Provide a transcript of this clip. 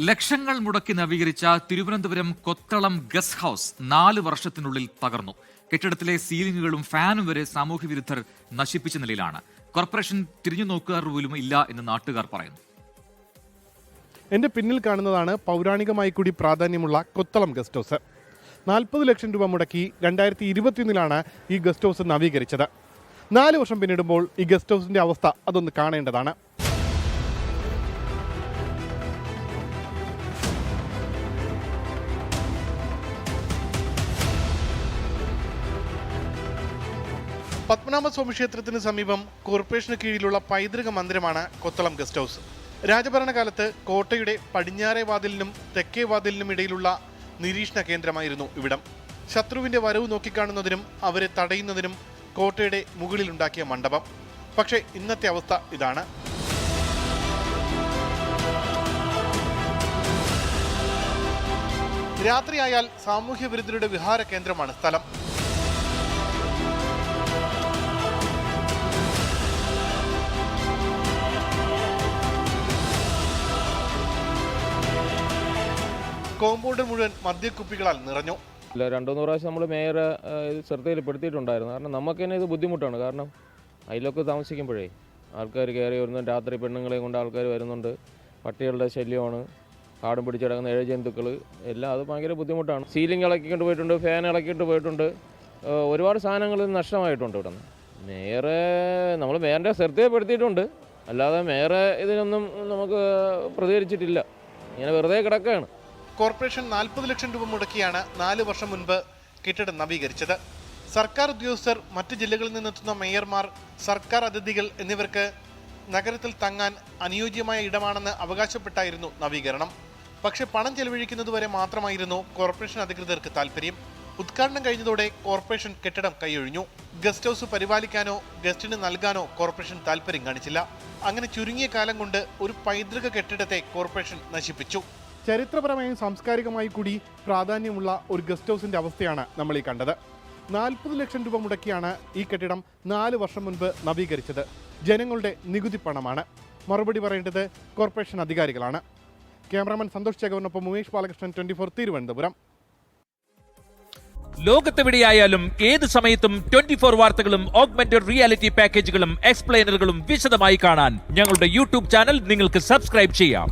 ലക്ഷങ്ങൾ മുടക്കി നവീകരിച്ച തിരുവനന്തപുരം കൊത്തളം ഗസ്റ്റ് ഹൌസ് നാല് വർഷത്തിനുള്ളിൽ തകർന്നു. കെട്ടിടത്തിലെ സീലിംഗുകളും ഫാനും വരെ സാമൂഹ്യ വിരുദ്ധർ നശിപ്പിച്ച നിലയിലാണ്. കോർപ്പറേഷൻ തിരിഞ്ഞു നോക്കാറ് പോലും ഇല്ല എന്ന് നാട്ടുകാർ പറയുന്നു. എന്റെ പിന്നിൽ കാണുന്നതാണ് പൗരാണികമായി കൂടി പ്രാധാന്യമുള്ള കൊത്തളം ഗസ്റ്റ് ഹൗസ്. നാൽപ്പത് ലക്ഷം രൂപ മുടക്കി രണ്ടായിരത്തി ഇരുപത്തിയൊന്നിലാണ് ഈ ഗസ്റ്റ് ഹൗസ് നവീകരിച്ചത്. നാല് വർഷം പിന്നിടുമ്പോൾ ഈ ഗസ്റ്റ് ഹൗസിന്റെ അവസ്ഥ അതൊന്ന് കാണേണ്ടതാണ്. പത്മനാഭസ്വാമി ക്ഷേത്രത്തിന് സമീപം കോർപ്പറേഷന് കീഴിലുള്ള പൈതൃക മന്ദിരമാണ് കൊത്തളം ഗസ്റ്റ് ഹൗസ്. രാജഭരണകാലത്ത് കോട്ടയുടെ പടിഞ്ഞാറേ വാതിലിനും തെക്കേ വാതിലിനും ഇടയിലുള്ള നിരീക്ഷണ കേന്ദ്രമായിരുന്നു ഇവിടം. ശത്രുവിന്റെ വരവ് നോക്കിക്കാണുന്നതിനും അവരെ തടയുന്നതിനും കോട്ടയുടെ മുകളിലുണ്ടാക്കിയ മണ്ഡപം. പക്ഷേ ഇന്നത്തെ അവസ്ഥ ഇതാണ്. രാത്രിയായാൽ സാമൂഹ്യ വിരുദ്ധരുടെ വിഹാര കേന്ദ്രമാണ് സ്ഥലം. കോമ്പൗണ്ട് മുഴുവൻ മദ്യക്കുപ്പികളാൽ നിറഞ്ഞു. ഇല്ല രണ്ടു മൂന്ന് പ്രാവശ്യം നമ്മൾ മേയറെ ശ്രദ്ധയിൽപ്പെടുത്തിയിട്ടുണ്ടായിരുന്നു. കാരണം നമുക്ക് തന്നെ ഇത് ബുദ്ധിമുട്ടാണ്. കാരണം അതിലൊക്കെ താമസിക്കുമ്പോഴേ ആൾക്കാർ കയറി വരുന്നു. രാത്രി പെണ്ണുങ്ങളെയും കൊണ്ട് ആൾക്കാർ വരുന്നുണ്ട്. പട്ടികളുടെ ശല്യമാണ്. കാടും പിടിച്ചടങ്ങുന്ന ഏഴ് ജന്തുക്കൾ എല്ലാം അത് ഭയങ്കര ബുദ്ധിമുട്ടാണ്. സീലിംഗ് ഇളക്കിക്കൊണ്ട് പോയിട്ടുണ്ട് ഫാൻ ഇളക്കിയിട്ട് പോയിട്ടുണ്ട്. ഒരുപാട് സാധനങ്ങൾ നഷ്ടമായിട്ടുണ്ട് ഇവിടെ നിന്ന് മേയറെ നമ്മൾ മേയറിന്റെ ശ്രദ്ധയിൽപ്പെടുത്തിയിട്ടുണ്ട്. അല്ലാതെ മേയറെ ഇതിനൊന്നും നമുക്ക് പ്രതികരിച്ചിട്ടില്ല. ഇങ്ങനെ വെറുതെ കിടക്കുകയാണ്. കോർപ്പറേഷൻ നാൽപ്പത് ലക്ഷം രൂപ മുടക്കിയാണ് നാല് വർഷം മുൻപ് കെട്ടിടം നവീകരിച്ചത്. സർക്കാർ ഉദ്യോഗസ്ഥർ മറ്റ് ജില്ലകളിൽ നിന്നെത്തുന്ന മേയർമാർ സർക്കാർ അതിഥികൾ എന്നിവർക്ക് നഗരത്തിൽ തങ്ങാൻ അനുയോജ്യമായ ഇടമാണെന്ന് അവകാശപ്പെട്ടായിരുന്നു നവീകരണം. പക്ഷെ പണം ചെലവഴിക്കുന്നതുവരെ മാത്രമായിരുന്നു കോർപ്പറേഷൻ അധികൃതർക്ക് താല്പര്യം ഉദ്ഘാടനം കഴിഞ്ഞതോടെ കോർപ്പറേഷൻ കെട്ടിടം കൈയൊഴിഞ്ഞു. ഗസ്റ്റ് ഹൗസ് പരിപാലിക്കാനോ ഗസ്റ്റിന് നൽകാനോ കോർപ്പറേഷൻ താല്പര്യം കാണിച്ചില്ല. അങ്ങനെ ചുരുങ്ങിയ കാലം കൊണ്ട് ഒരു പൈതൃക കെട്ടിടത്തെ കോർപ്പറേഷൻ നശിപ്പിച്ചു. ചരിത്രപരമായും സാംസ്കാരികമായി കൂടി പ്രാധാന്യമുള്ള ഒരു ഗസ്റ്റ് ഹൗസിന്റെ അവസ്ഥയാണ് നമ്മൾ ഈ കണ്ടത്. നാൽപ്പത് ലക്ഷം രൂപ മുടക്കിയാണ് ഈ കെട്ടിടം നാല് വർഷം മുൻപ് നവീകരിച്ചത്. ജനങ്ങളുടെ നികുതി പണമാണ്. മറുപടി പറയേണ്ടത് കോർപ്പറേഷൻ അധികാരികളാണ്. ക്യാമറാമാൻ സന്തോഷ് ചേകവനൊപ്പം ഉമേഷ് ബാലകൃഷ്ണൻ ട്വന്റി ഫോർ തിരുവനന്തപുരം. ലോകത്തെവിടെയായാലും ഏത് സമയത്തും ട്വന്റി ഫോർ വാർത്തകളും ഓഗ്മെന്റഡ് റിയാലിറ്റി പാക്കേജുകളും എക്സ്പ്ലെയിനറുകളും വിശദമായി കാണാൻ ഞങ്ങളുടെ യൂട്യൂബ് ചാനൽ നിങ്ങൾക്ക് സബ്സ്ക്രൈബ് ചെയ്യാം.